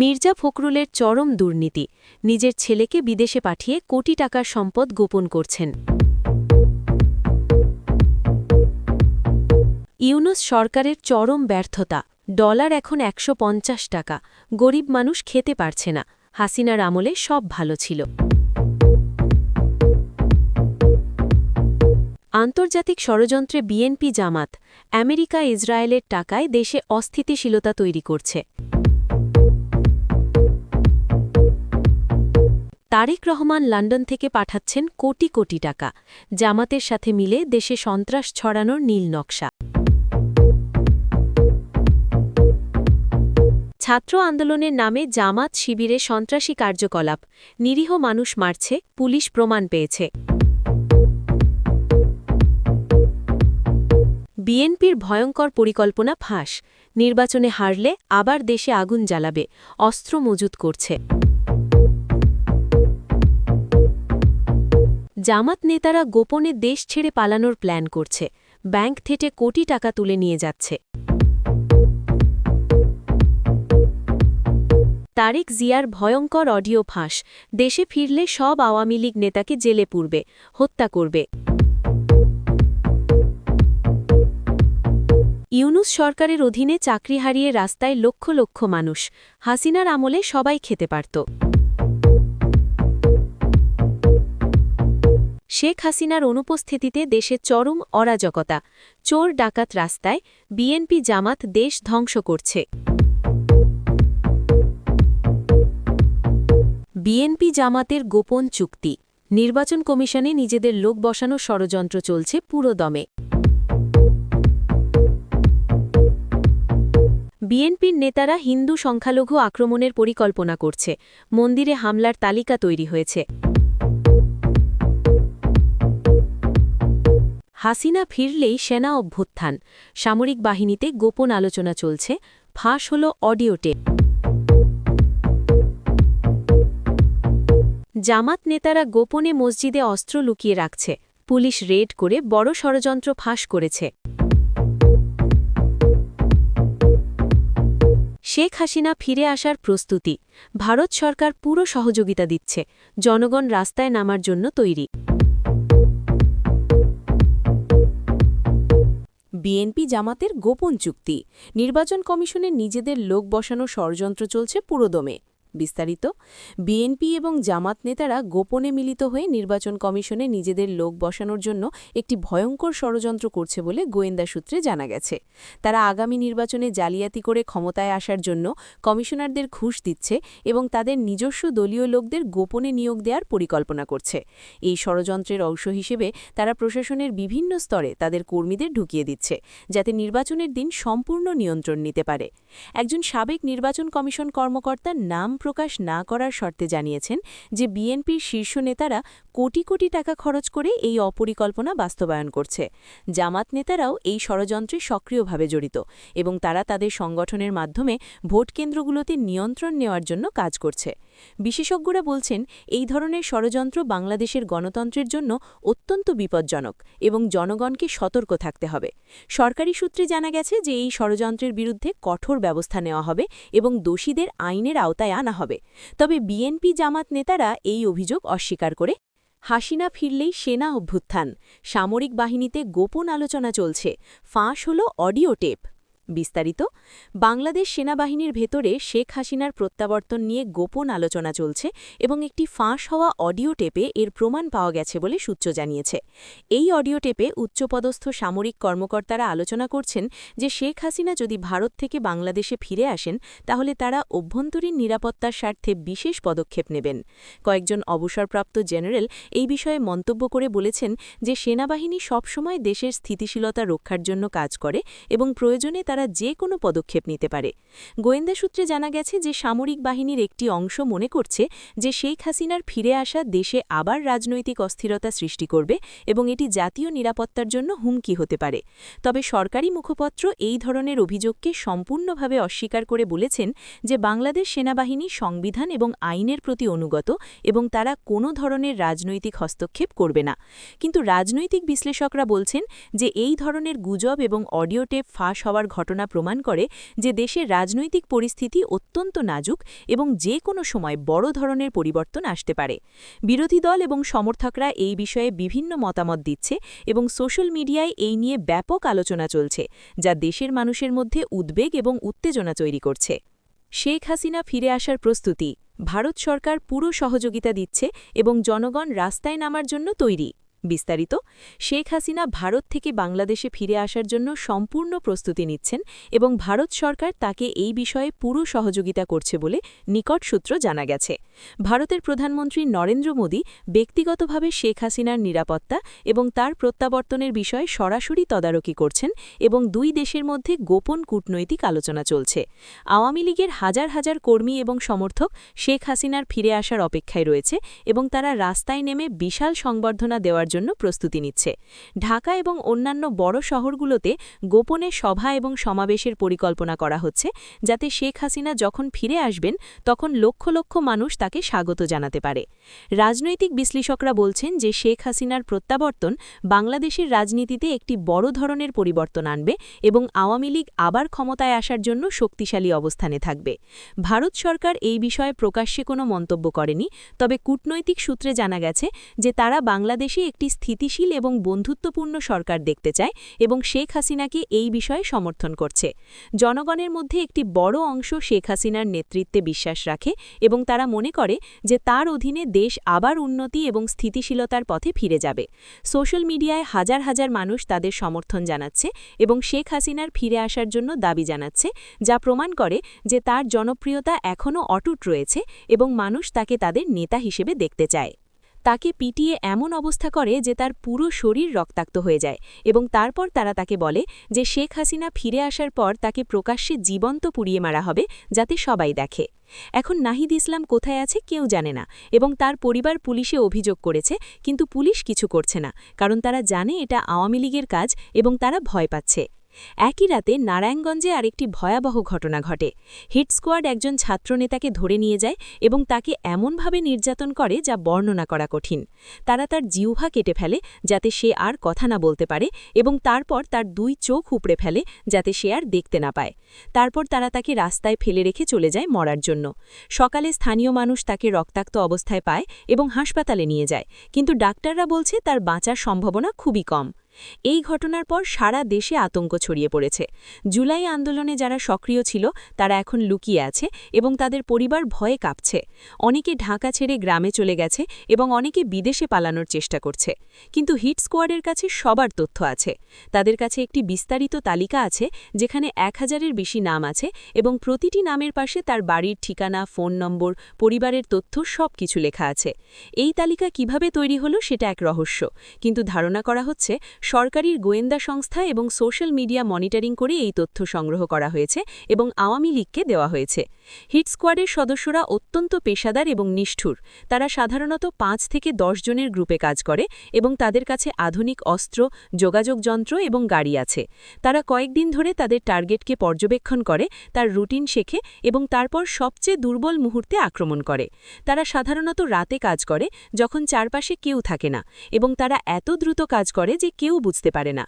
মির্জা ফখরুলের চরম দুর্নীতি। নিজের ছেলেকে বিদেশে পাঠিয়ে কোটি টাকার সম্পদ গোপন করছেন। ইউনুস সরকারের চরম ব্যর্থতা। ডলার এখন একশো পঞ্চাশ টাকা। গরিব মানুষ খেতে পারছে না। হাসিনার আমলে সব ভালো ছিল। আন্তর্জাতিক ষড়যন্ত্রে বিএনপি জামাত। আমেরিকা ইসরায়েলের টাকায় দেশে অস্থিতিশীলতা তৈরি করছে। তারেক রহমান লন্ডন থেকে পাঠাচ্ছেন কোটি কোটি টাকা। জামাতের সাথে মিলে দেশে সন্ত্রাস ছড়ানোর নীল নকশা। ছাত্র আন্দোলনের নামে জামাত শিবিরে সন্ত্রাসী কার্যকলাপ। নিরীহ মানুষ মারছে, পুলিশ প্রমাণ পেয়েছে। বিএনপির ভয়ঙ্কর পরিকল্পনা ফাঁস। নির্বাচনে হারলে আবার দেশে আগুন জ্বালাবে, অস্ত্র মজুত করছে। জামাত নেতারা গোপনে দেশ ছেড়ে পালানোর প্ল্যান করছে। ব্যাংক থেকে কোটি টাকা তুলে নিয়ে যাচ্ছে। তারেক জিয়ার ভয়ঙ্কর অডিও ফাঁস। দেশে ফিরলে সব আওয়ামী লীগ নেতাকে জেলে পুরবে, হত্যা করবে। ইউনুস সরকারের অধীনে চাকরি হারিয়ে রাস্তায় লক্ষ লক্ষ মানুষ। হাসিনার আমলে সবাই খেতে পারত। শেখ হাসিনার অনুপস্থিতিতে দেশে চরম অরাজকতা, চোর ডাকাত রাস্তায় বিএনপি জামাত দেশ ধ্বংস করছে। বিএনপি জামাতের গোপন চুক্তি, নির্বাচন কমিশনে নিজেদের লোক বসানো ষড়যন্ত্র চলছে পুরো দমে। বিএনপির নেতারা হিন্দু সংখ্যালঘু আক্রমণের পরিকল্পনা করছে, মন্দিরে হামলার তালিকা তৈরি হয়েছে। হাসিনা ফিরলেই সেনা অভ্যুত্থান। সামরিক বাহিনীতে গোপন আলোচনা চলছে। ফাঁস হল অডিও টেপ। জামাত নেতারা গোপনে মসজিদে অস্ত্র লুকিয়ে রাখছে। পুলিশ রেড করে বড় ষড়যন্ত্র ফাঁস করেছে। শেখ হাসিনা ফিরে আসার প্রস্তুতি। ভারত সরকার পুরো সহযোগিতা দিচ্ছে। জনগণ রাস্তায় নামার জন্য তৈরি। বিএনপি জামাতের গোপন চুক্তি। নির্বাচন কমিশনের নিজেদের লোক বসানো ষড়যন্ত্র চলছে পুরোদমে। বিস্তারিত, বিএনপি এবং জামাত নেতারা গোপনে মিলিত হয়ে নির্বাচন কমিশনে নিজেদের লোক বসানোর জন্য একটি ভয়ঙ্কর ষড়যন্ত্র করছে বলে গোয়েন্দা সূত্রে জানা গেছে। তারা আগামী নির্বাচনে জালিয়াতি করে ক্ষমতায় আসার জন্য কমিশনারদের ঘুষ দিচ্ছে এবং তাদের নিজস্ব দলীয় লোকদের গোপনে নিয়োগ দেওয়ার পরিকল্পনা করছে। এই ষড়যন্ত্রের অংশ হিসেবে তারা প্রশাসনের বিভিন্ন স্তরে তাদের কর্মীদের ঢুকিয়ে দিচ্ছে, যাতে নির্বাচনের দিন সম্পূর্ণ নিয়ন্ত্রণ নিতে পারে। একজন সাবেক নির্বাচন কমিশন কর্মকর্তার নাম প্রকাশ না করার শর্তে জানিয়েছেন যে বিএনপির শীর্ষ নেতারা কোটি কোটি টাকা খরচ করে এই অপরিকল্পনা বাস্তবায়ন করছে। জামাত নেতারাও এই ষড়যন্ত্রে সক্রিয়ভাবে জড়িত এবং তারা তাদের সংগঠনের মাধ্যমে ভোট কেন্দ্রগুলোতে নিয়ন্ত্রণ নেওয়ার জন্য কাজ করছে। বিশেষজ্ঞরা বলছেন, এই ধরনের ষড়যন্ত্র বাংলাদেশের গণতন্ত্রের জন্য অত্যন্ত বিপজ্জনক এবং জনগণকে সতর্ক থাকতে হবে। সরকারি সূত্রে জানা গেছে যে এই ষড়যন্ত্রের বিরুদ্ধে কঠোর ব্যবস্থা নেওয়া হবে এবং দোষীদের আইনের আওতায় আনা হবে। তবে বিএনপি জামাত নেতারা এই অভিযোগ অস্বীকার করে, হাসিনা ফিরলেই সেনা অভ্যুত্থান, সামরিক বাহিনীতে গোপন আলোচনা চলছে, ফাঁস হল অডিও টেপ। বিস্তারিত, বাংলাদেশ সেনাবাহিনীর ভেতরে শেখ হাসিনার প্রত্যাবর্তন নিয়ে গোপন আলোচনা চলছে এবং একটি ফাঁস হওয়া অডিও টেপে এর প্রমাণ পাওয়া গেছে বলে সূত্র জানিয়েছে। এই অডিও টেপে উচ্চপদস্থ সামরিক কর্মকর্তারা আলোচনা করছেন যে শেখ হাসিনা যদি ভারত থেকে বাংলাদেশে ফিরে আসেন, তাহলে তারা অভ্যন্তরীণ নিরাপত্তার স্বার্থে বিশেষ পদক্ষেপ নেবেন। কয়েকজন অবসরপ্রাপ্ত জেনারেল এই বিষয়ে মন্তব্য করে বলেছেন যে সেনাবাহিনী সবসময় দেশের স্থিতিশীলতা রক্ষার জন্য কাজ করে এবং প্রয়োজনে তারা তারা যে কোনো পদক্ষেপ নিতে পারে। গোয়েন্দা সূত্রে জানা গেছে যে সামরিক বাহিনীর একটি অংশ মনে করছে যে শেখ হাসিনার ফিরে আসা দেশে আবার রাজনৈতিক অস্থিরতা সৃষ্টি করবে এবং এটি জাতীয় নিরাপত্তার জন্য হুমকি হতে পারে। তবে সরকারি মুখপত্র এই ধরনের অভিযোগকে সম্পূর্ণভাবে অস্বীকার করে বলেছেন যে বাংলাদেশ সেনাবাহিনী সংবিধান এবং আইনের প্রতি অনুগত এবং তারা কোনো ধরনের রাজনৈতিক হস্তক্ষেপ করবে না। কিন্তু রাজনৈতিক বিশ্লেষকরা বলছেন যে এই ধরনের গুজব এবং অডিও টেপ ফাঁস হওয়ার ঘটনা ঘটনা প্রমাণ করে যে দেশের রাজনৈতিক পরিস্থিতি অত্যন্ত নাজুক এবং যে কোনো সময় বড় ধরনের পরিবর্তন আসতে পারে। বিরোধী দল এবং সমর্থকরা এই বিষয়ে বিভিন্ন মতামত দিচ্ছে এবং সোশ্যাল মিডিয়ায় এই নিয়ে ব্যাপক আলোচনা চলছে, যা দেশের মানুষের মধ্যে উদ্বেগ এবং উত্তেজনা তৈরি করছে। শেখ হাসিনা ফিরে আসার প্রস্তুতি, ভারত সরকার পুরো সহযোগিতা দিচ্ছে এবং জনগণ রাস্তায় নামার জন্য তৈরি। বিস্তারিত, শেখ হাসিনা ভারত থেকে বাংলাদেশে ফিরে আসার জন্য সম্পূর্ণ প্রস্তুতি নিচ্ছেন এবং ভারত সরকার তাকে এই বিষয়ে পুরো সহযোগিতা করছে বলে নিকট সূত্র জানা গেছে। ভারতের প্রধানমন্ত্রী নরেন্দ্র মোদী ব্যক্তিগতভাবে শেখ হাসিনার নিরাপত্তা এবং তার প্রত্যাবর্তনের বিষয়ে সরাসরি তদারকি করছেন এবং দুই দেশের মধ্যে গোপন কূটনৈতিক আলোচনা চলছে। আওয়ামী লীগের হাজার হাজার কর্মী এবং সমর্থক শেখ হাসিনার ফিরে আসার অপেক্ষায় রয়েছে এবং তারা রাস্তায় নেমে বিশাল সংবর্ধনা দেওয়ার জন্য প্রস্তুতি নিচ্ছে। ঢাকা এবং অন্যান্য বড় শহরগুলোতে গোপনে সভা এবং সমাবেশের পরিকল্পনা করা হচ্ছে, যাতে শেখ হাসিনা যখন ফিরে আসবেন, তখন লক্ষ লক্ষ মানুষ তাকে স্বাগত জানাতে পারে। রাজনৈতিক বিশ্লেষকরা বলছেন যে শেখ হাসিনার প্রত্যাবর্তন বাংলাদেশের রাজনীতিতে একটি বড় ধরনের পরিবর্তন আনবে এবং আওয়ামী লীগ আবার ক্ষমতায় আসার জন্য শক্তিশালী অবস্থানে থাকবে। ভারত সরকার এই বিষয়ে প্রকাশ্যে কোনো মন্তব্য করেনি, তবে কূটনৈতিক সূত্রে জানা গেছে যে তারা বাংলাদেশে একটি স্থিতিশীল এবং বন্ধুত্বপূর্ণ সরকার দেখতে চায় এবং শেখ হাসিনাকে এই বিষয়ে সমর্থন করছে। জনগণের মধ্যে একটি বড় অংশ শেখ হাসিনার নেতৃত্বে বিশ্বাস রাখে এবং তারা মনে করে যে তার অধীনে দেশ আবার উন্নতি এবং স্থিতিশীলতার পথে ফিরে যাবে। সোশ্যাল মিডিয়ায় হাজার হাজার মানুষ তাদের সমর্থন জানাচ্ছে এবং শেখ হাসিনার ফিরে আসার জন্য দাবি জানাচ্ছে, যা প্রমাণ করে যে তার জনপ্রিয়তা এখনও অটুট রয়েছে এবং মানুষ তাকে তাদের নেতা হিসেবে দেখতে চায়। তাকে পিটিয়ে এমন অবস্থা করে যে তার পুরো শরীর রক্তাক্ত হয়ে যায় এবং তারপর তারা তাকে বলে যে শেখ হাসিনা ফিরে আসার পর তাকে প্রকাশ্যে জীবন্ত পুড়িয়ে মারা হবে যাতে সবাই দেখে। এখন নাহিদ ইসলাম কোথায় আছে কেউ জানে না এবং তার পরিবার পুলিশে অভিযোগ করেছে, কিন্তু পুলিশ কিছু করছে না, কারণ তারা জানে এটা আওয়ামী লীগের কাজ এবং তারা ভয় পাচ্ছে। একই রাতে নারায়ণগঞ্জে আরেকটি ভয়াবহ ঘটনা ঘটে। হিট স্কোয়াড একজন ছাত্রনেতাকে ধরে নিয়ে যায় এবং তাকে এমনভাবে নির্যাতন করে যা বর্ণনা করা কঠিন। তারা তার জিউভা কেটে ফেলে যাতে সে আর কথা না বলতে পারে এবং তারপর তার দুই চোখ উপড়ে ফেলে যাতে সে আর দেখতে না পায়। তারপর তারা তাকে রাস্তায় ফেলে রেখে চলে যায় মরার জন্য। সকালে স্থানীয় মানুষ তাকে রক্তাক্ত অবস্থায় পায় এবং হাসপাতালে নিয়ে যায়। কিন্তু ডাক্তাররা বলছে তার বাঁচার সম্ভাবনা খুবই কম। এই ঘটনার পর সারা দেশে আতঙ্ক ছড়িয়ে পড়েছে। জুলাই আন্দোলনে যারা সক্রিয় ছিল, তারা এখন লুকিয়ে আছে এবং তাদের পরিবার ভয়ে কাঁপছে। অনেকে ঢাকা ছেড়ে গ্রামে চলে গেছে এবং অনেকে বিদেশে পালানোর চেষ্টা করছে। কিন্তু হিট স্কোয়াডের কাছে সবার তথ্য আছে। তাদের কাছে একটি বিস্তারিত তালিকা আছে, যেখানে এক হাজারের বেশি নাম আছে এবং প্রতিটি নামের পাশে তার বাড়ির ঠিকানা, ফোন নম্বর, পরিবারের তথ্য সব কিছু লেখা আছে। এই তালিকা কীভাবে তৈরি হলো সেটা এক রহস্য। কিন্তু ধারণা করা হচ্ছে সরকারির গোয়েন্দা সংস্থা এবং সোশ্যাল মিডিয়া মনিটরিং করে এই তথ্য সংগ্রহ করা হয়েছে এবং আওয়ামী লীগকে দেওয়া হয়েছে। হিট স্কোয়াডের সদস্যরা অত্যন্ত পেশাদার এবং নিষ্ঠুর। তারা সাধারণত পাঁচ থেকে দশ জনের গ্রুপে কাজ করে এবং তাদের কাছে আধুনিক অস্ত্র, যোগাযোগ যন্ত্র এবং গাড়ি আছে। তারা কয়েকদিন ধরে তাদের টার্গেটকে পর্যবেক্ষণ করে, তার রুটিন শেখে এবং তারপর সবচেয়ে দুর্বল মুহূর্তে আক্রমণ করে। তারা সাধারণত রাতে কাজ করে, যখন চারপাশে কেউ থাকে না এবং তারা এত দ্রুত কাজ করে যে কেউ বুঝতে পারে না।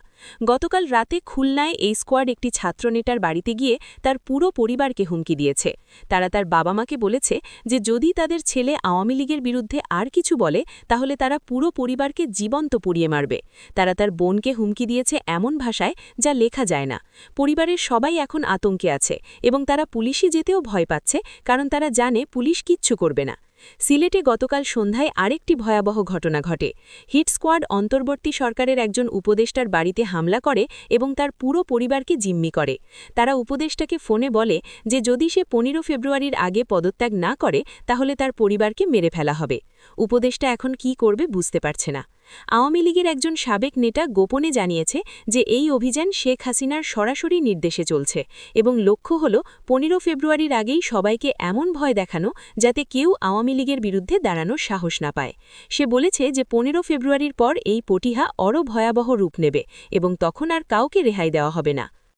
গতকাল রাতে খুলনায় এই স্কোয়াড একটি ছাত্রনেতার বাড়িতে গিয়ে তার পুরো পরিবারকে হুমকি দিয়েছে। তারা তার বাবা মাকে বলেছে যে, যদি তাদের ছেলে আওয়ামী লীগের বিরুদ্ধে আর কিছু বলে, তাহলে তারা পুরো পরিবারকে জীবন্ত পুড়িয়ে মারবে। তারা তার বোনকে হুমকি দিয়েছে এমন ভাষায় যা লেখা যায় না। পরিবারের সবাই এখন আতঙ্কে আছে এবং তারা পুলিশে যেতেও ভয় পাচ্ছে, কারণ তারা জানে পুলিশ কিচ্ছু করবে না। সিলেটে গতকাল সন্ধ্যায় আরেকটি ভয়াবহ ঘটনা ঘটে। হিট স্কোয়াড অন্তর্বর্তী সরকারের একজন উপদেষ্টার বাড়িতে হামলা করে এবং তার পুরো পরিবারকে জিম্মি করে। তারা উপদেষ্টাকে ফোনে বলে যে, যদি সে পনেরো ফেব্রুয়ারির আগে পদত্যাগ না করে, তাহলে তার পরিবারকে মেরে ফেলা হবে। উপদেষ্টা এখন কি করবে বুঝতে পারছে না। আওয়ামী লীগের একজন সাবেক নেতা গোপনে জানিয়েছে যে এই অভিযান শেখ হাসিনার সরাসরি নির্দেশে চলছে এবং লক্ষ্য হল পনেরো ফেব্রুয়ারির আগেই সবাইকে এমন ভয় দেখানো যাতে কেউ আওয়ামী লীগের বিরুদ্ধে দাঁড়ানোর সাহস না পায়। সে বলেছে যে পনেরো ফেব্রুয়ারির পর এই পটিহা অরো ভয়াবহ রূপ নেবে এবং তখন আর কাউকে রেহাই দেওয়া হবে না।